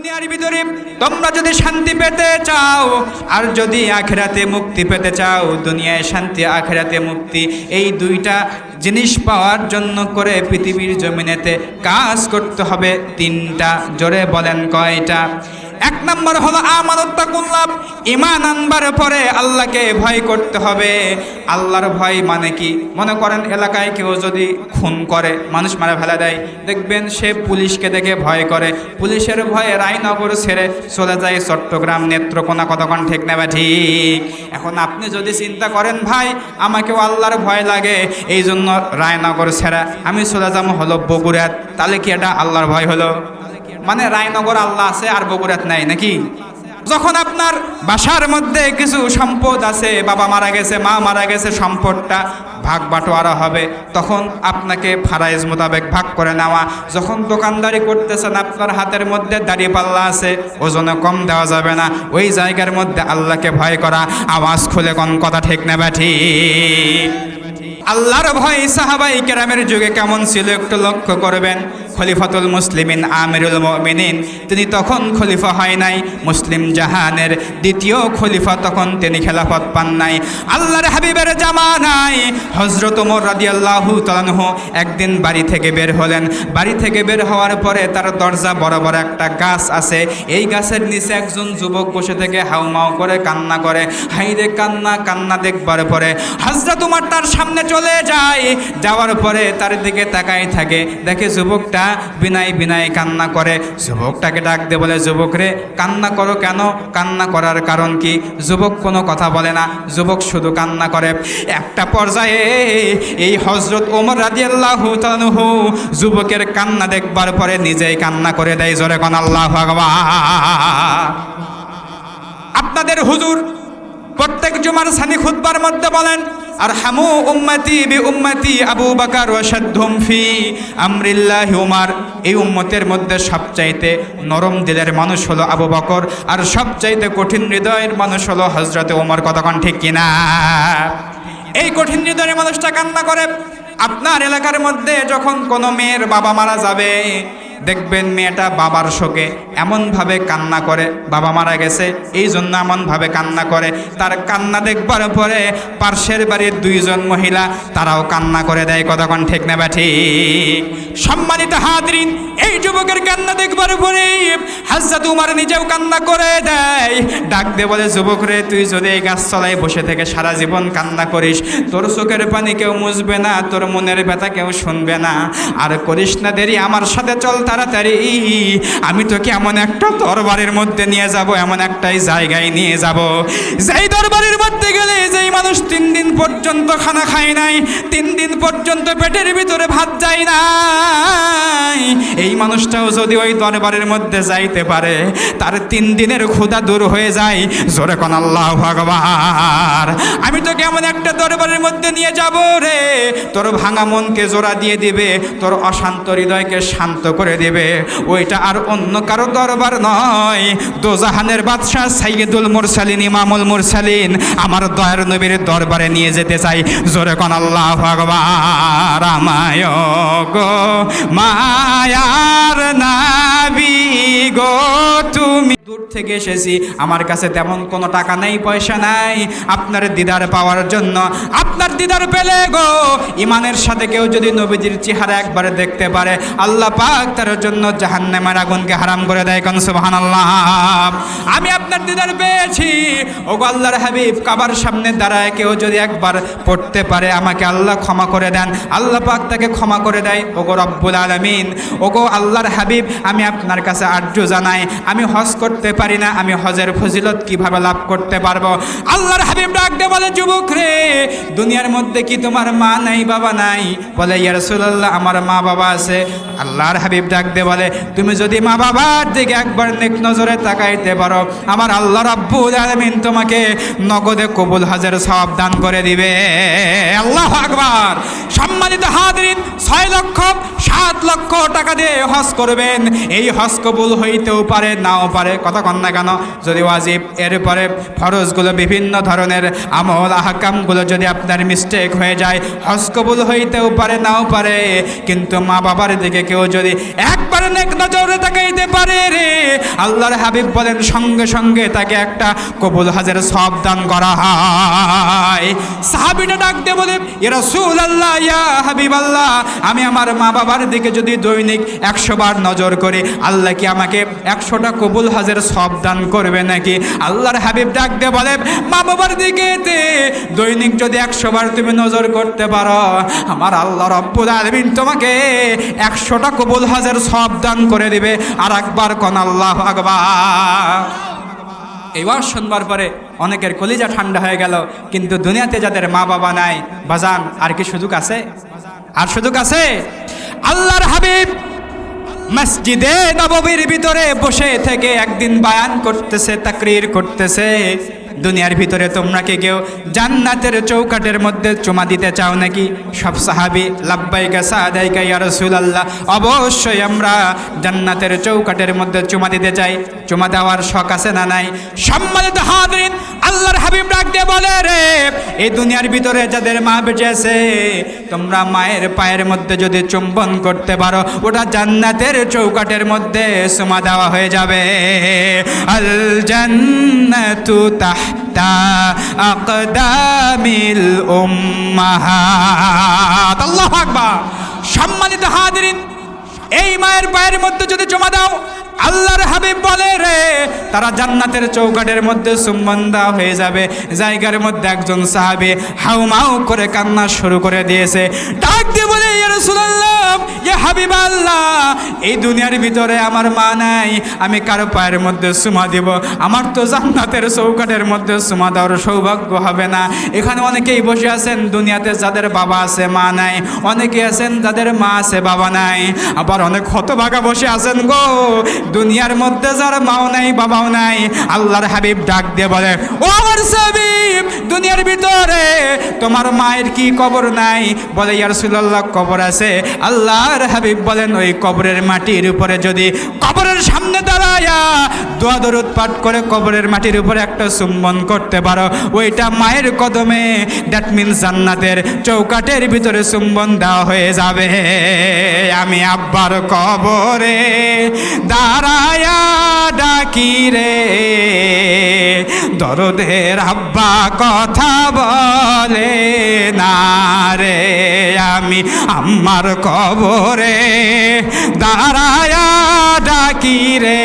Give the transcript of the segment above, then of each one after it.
দুনিয়ার ভিতরে তোমরা যদি শান্তি পেতে চাও, আর যদি আখেরাতে মুক্তি পেতে চাও, দুনিয়ায় শান্তি, আখেরাতে মুক্তি, এই দুইটা জিনিস পাওয়ার জন্য করে পৃথিবীর জমিনেতে কাজ করতে হবে তিনটা। জোরে বলেন কয়টা? এক নম্বর হলো আমানত্তাকুল্লাভ ইমান আনবার পরে আল্লাহকে ভয় করতে হবে। আল্লাহর ভয় মানে কি? মনে করেন এলাকায় কেউ যদি খুন করে, মানুষ মারা ফেলা দেয়, দেখবেন সে পুলিশকে দেখে ভয় করে। পুলিশের ভয়ে রায়নগর ছেড়ে চলে যায় চট্টগ্রাম নেত্রকোনা, কতক্ষণ ঠিক নেবে ঠিক? এখন আপনি যদি চিন্তা করেন, ভাই, আমাকেও আল্লাহর ভয় লাগে এই জন্য রায়নগর ছেড়া আমি চলে যাব হলো বগুড়াত তাহলে কি এটা আল্লাহর ভয় হলো? মানে রায়নগর আল্লাহ আছে আর বগুড়াত নাই, নাকি? যখন আপনার বাসার মধ্যে কিছু সম্পদ আছে, বাবা মারা গেছে, মা মারা গেছে, সম্পদটা ভাগ বাটোয়ারা হবে, তখন আপনাকে ফারাইজ মোতাবেক ভাগ করে নেওয়া। যখন দোকানদারি করতেছেন, আপনার হাতের মধ্যে দাঁড়িয়ে পাল্লা আছে ওজনে কম দেওয়া যাবে না। ওই জায়গার মধ্যে আল্লাহকে ভয় করা, আওয়াজ খুলে কোন কথা ঠিক নেবে ঠিক আল্লাহর ভয় সাহাবাই কেরামের যুগে কেমন ছিল, একটু লক্ষ্য করবেন। খলিফাতুল মুসলিমিন, আমিরুল মুমিনিন। তিনি তখন খলিফা হয় নাই। মুসলিম জাহানের দ্বিতীয় খলিফা তখন তিনি খেলাফত পান নাই। আল্লাহর হাবিবের জামা নাই। হজরত ওমর রাদিয়াল্লাহু তাআলাহু একদিন বাড়ি থেকে বের হলেন। বাড়ি থেকে বের হওয়ার পরে তার দরজা বরাবর একটা গাছ আছে। এই গাছের নিচে একজন যুবক বসে থেকে হাউমাউ করে কান্না করে। হাইরে কান্না কান্না দেখবার পরে হজরত উমর তার সামনে চলে যায়। যাওয়ার পরে তার দিকে তাকাই থাকে। দেখে যুবকটা বিনাই বিনাই কান্না করে। যুবকটাকে ডাক দে বলে, যুবক রে, কান্না করো কেন? কান্না করার কারণ কি? যুবক কোনো কথা বলে না। যুবক শুধু কান্না করে। একটা পর্যায়ে এই হজরত ওমর রাজিয়াল্লাহ যুবকের কান্না দেখবার পরে নিজেই কান্না করে দেয়, জোরে কোন আল্লাহ আপনাদের হুজুর প্রত্যেক জুমার সানি খুতবার মধ্যে বলেন আর হামু উম্মতি বি উম্মতি আবু বাকার ওয়াসাদ্দুম ফি আমরিল্লাহি উমার। এই উম্মতের মধ্যে সবচাইতে নরম দিলের মানুষ হলো আবু বকর, আর সবচাইতে কঠিন হৃদয়ের মানুষ হলো হজরতে ওমর কতক্ষণ ঠিক কিনা? এই কঠিন হৃদয়ের মানুষটা কান্না করে। আপনার এলাকার মধ্যে যখন কোনো মেয়ের বাবা মারা যাবে, দেখবেন মেয়েটা বাবার শোকে এমনভাবে কান্না করে। বাবা মারা গেছে, এই জন্য এমনভাবে কান্না করে। তার কান্না দেখবার পরে পার্শ্বের বাড়ির দুইজন মহিলা, তারাও কান্না করে দেয়। কতক্ষণ ঠিক নেবা ঠিক সম্মানিত হাদরিন এই যুবকের কান্না দেখবার পরে হাজরাত উমার নিজেও কান্না করে দেয়। ডাক দে বলে, যুবক রে, তুই যদি এই গাছ তলায় বসে থেকে সারা জীবন কান্না করিস, তোর চোখের পানি কেউ মুছবে না, তোর মনের ব্যথা কেউ শুনবে না। আর করিস না দেরি, আমার সাথে চল তাড়াতাড়ি। আমি তোকে এমন একটা দরবারের মধ্যে নিয়ে যাব, এমন একটাই জায়গায় নিয়ে যাব। যেই দরবারের মধ্যে গেলে যেই মানুষ তিন দিন পর্যন্ত খানা খায় নাই, তিন দিন পর্যন্ত পেটের ভিতরে ভাত যায় নাই, এই মানুষটাও যদি ওই দরবারের মধ্যে যাইতে পারে, তার তিন দিনের ক্ষুধা দূর হয়ে যায়। জোরে কোন আল্লাহ ভগবান আমি তো কেমন একটা দরবারের মধ্যে নিয়ে যাব রে, তোর ভাঙা মনকে জোড়া দিয়ে দিবে, তোর অশান্ত হৃদয়কে শান্ত করে দেবে। ওইটা আর অন্য কারও দরবার নয়। দোজাহানের বাদশাহ সাইয়েদুল মুরসালিন, ইমামুল মুরসালিন আমার দয়ার নবীর দরবারে নিয়ে যেতে চাই। জোরে কোন আল্লাহ ভগবান রামায় গো মায়ার নাবি গো, তুমি দূর থেকে এসেছি। আমার কাছে তেমন কোনো টাকা নেই, পয়সা নাই। আপনার দিদার পাওয়ার জন্য। আপনার দিদার পেলে গো। ইমানের সাথে কেউ যদি নবীজির চেহারা একবারে দেখতে পারে, আল্লাহ পাক তার জন্য জাহান্নামের আগুনকে হারাম করে দেয় কোন? সুবহানাল্লাহ। আমি আপনার দিদার পেয়েছি। ও আল্লাহর হাবিব, কাবার সামনে দাঁড়ায় কেউ যদি একবার পড়তে পারে, আমাকে আল্লাহ ক্ষমা করে দেন। আল্লাহ পাক তাকে ক্ষমা করে দেয়। ও গো রব্বুল আলামিন। ও গো আল্লাহর হাবিব, আমি আপনার কাছে আর্য জানাই। আমি হজ করতে পারি না, আমি হজের ফজিলত কীভাবে লাভ করতে পারব? আল্লাহর হাবিব ডাকতে বলে, যুবক রে, দুনিয়ার মধ্যে কি তোমার মা নাই, বাবা নাই? বলে, ইয়া রাসূলুল্লাহ, আমার মা বাবা আছে। আল্লাহর হাবিব ডাকতে বলে, তুমি যদি মা বাবার দিকে একবার নেক নজরে তাকাইতে পারো, আমার আল্লাহ রাব্বুল আলামিন তোমাকে নগদে কবুল হাজার সওয়াব দান করে দিবে। আল্লাহ আকবার। সম্মানিত হাজরিন, ছয় লক্ষ, সাত লক্ষ টাকা দিয়ে হজ করবেন। এই হজ কবুল হইতেও পারে, নাও পারে। কথা কন না কেন? যদি ওয়াজিব, এরপরে ফরজগুলো বিভিন্ন ধরনের আমল, আহকামগুলো যদি আপনার মিস্টেক হয়ে যায়, হজ কবুল হইতেও পারে, নাও পারে। কিন্তু মা বাবার দিকে কেউ যদি একবারে নেক নজরে তাকাইতে পারে রে, আল্লাহর হাবিব বলেন, সঙ্গে সঙ্গে তাকে একটা কবুল হাজের সব দান করা হয়। সাহাবিটা ডাক দিয়ে বলে এরা সুল আল্লাহ ইয়া হাবিব আল্লাহ আমি আমার মা বাবার দিকে যদি দৈনিক একশো বার নজর করি, আল্লাহ কি আমাকে একশোটা কবুল হাজের সব দান করবে নাকি? আল্লাহর হাবিব ডাক দিয়ে বলে, মা বাবার দিকে দৈনিক যদি একশোবার তুমি নজর করতে পারো, আমার আল্লাহ রব্বুল আলমিন তোমাকে একশোটা কবুল হাজের সব দান করে দিবে। আর একবার কন আল্লাহ আকবার। এবার শুনবার পরে অনেকের কলিজা ঠান্ডা হয়ে গেল, কিন্তু দুনিয়াতে যাদের মা বাবা নাই, বাজান, আর কি সুযোগ আছে? আর সুযোগ আছে? আল্লাহর হাবিব মসজিদে নববীর ভিতরে বসে থেকে একদিন বায়ান করতেছে, তাকরির করতেছে। দুনিয়ার ভিতরে তোমরা কি কেউ জান্নাতের চৌকাটের মধ্যে চুমা দিতে চাও নাকি? সব সাহাবি, লাব্বাইকা সাদাইকা ইয়া রাসূলুল্লাহ, অবশ্যই আমরা জান্নাতের চৌকাটের মধ্যে চুমা দিতে চাই। চুমা দেওয়ার শখ আছে না নাই? সম্মানিত হাজরিন, আল্লাহর হাবিব বলে রে, এই দুনিয়ার ভিতরে যাদের মা বেঁচে আছে, তোমরা মায়ের পায়ের মধ্যে যদি চুম্বন করতে পারো, ওটা জান্নাতের চৌকাটের মধ্যে সুমা দেওয়া হয়ে যাবে। আল জান্নাতু তাহতা আকদামিল উম্মাহাত আল্লাহু আকবার। সম্মানিত হাজিরিন, এই মায়ের পায়ের মধ্যে যদি জমা দাও আল্লাহর হাবিব বলে রে, তারা জান্নাতের চৌকাটের মধ্যে সুম্বন্দা হয়ে যাবে। জায়গার মধ্যে একজন সাহাবি হাউমাউ করে কান্না শুরু করে দিয়েছে। ডাক দিয়ে বলে হাবিব আল্লাহ, এই দুনিয়ার ভিতরে আমার মা নাই, আমি কারও পায়ের মধ্যে সুমা দিব। আমার তো জান্নাতের চৌকাটের মধ্যে সুমা দেওয়ার সৌভাগ্য হবে না। এখানে অনেকেই বসে আছেন, দুনিয়াতে যাদের বাবা আছে, মা নাই। অনেকে আছেন, যাদের মা আছে, বাবা নাই। আবার অনেক হতভাগা বসে আছেন গো। দুনিয়ার মধ্যে যার মাও নাই, বাবাও নাই, আল্লাহর হাবিব ডাক দিয়ে বলে, ও আমার সাবিব, দুনিয়ার ভিতরে তোমার মায়ের কি কবর নাই? বলে ইয়ার সুল্লাহ কবর আছে। আল্লাহর হাবিব বলেন, ওই কবরের মাটির উপরে যদি কবরের সামনে দাঁড়ায়া দোয়া দরুদ পাঠ করে কবরের মাটির উপরে একটা চুম্বন করতে পারো। ওইটা মায়ের কদমে দ্যাট মিনস জান্নাতের চৌকাটের ভিতরে চুম্বন দেওয়া হয়ে যাবে। আমি আব্বার কবরে দাঁড়ায়া ডাকি রে। দরদের আব্বা কথা বলে আমি আমার কবরে দাঁড়ায়া ডাকি রে।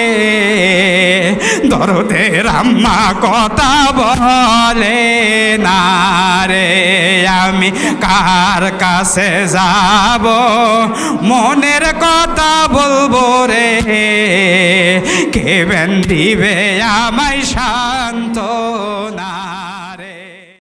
দরদের আম্মা কথা বলে না রে। আমি কার কাছে যাব? মনের কথা বলব রে। কেবেন দিবে আমায় শান্ত না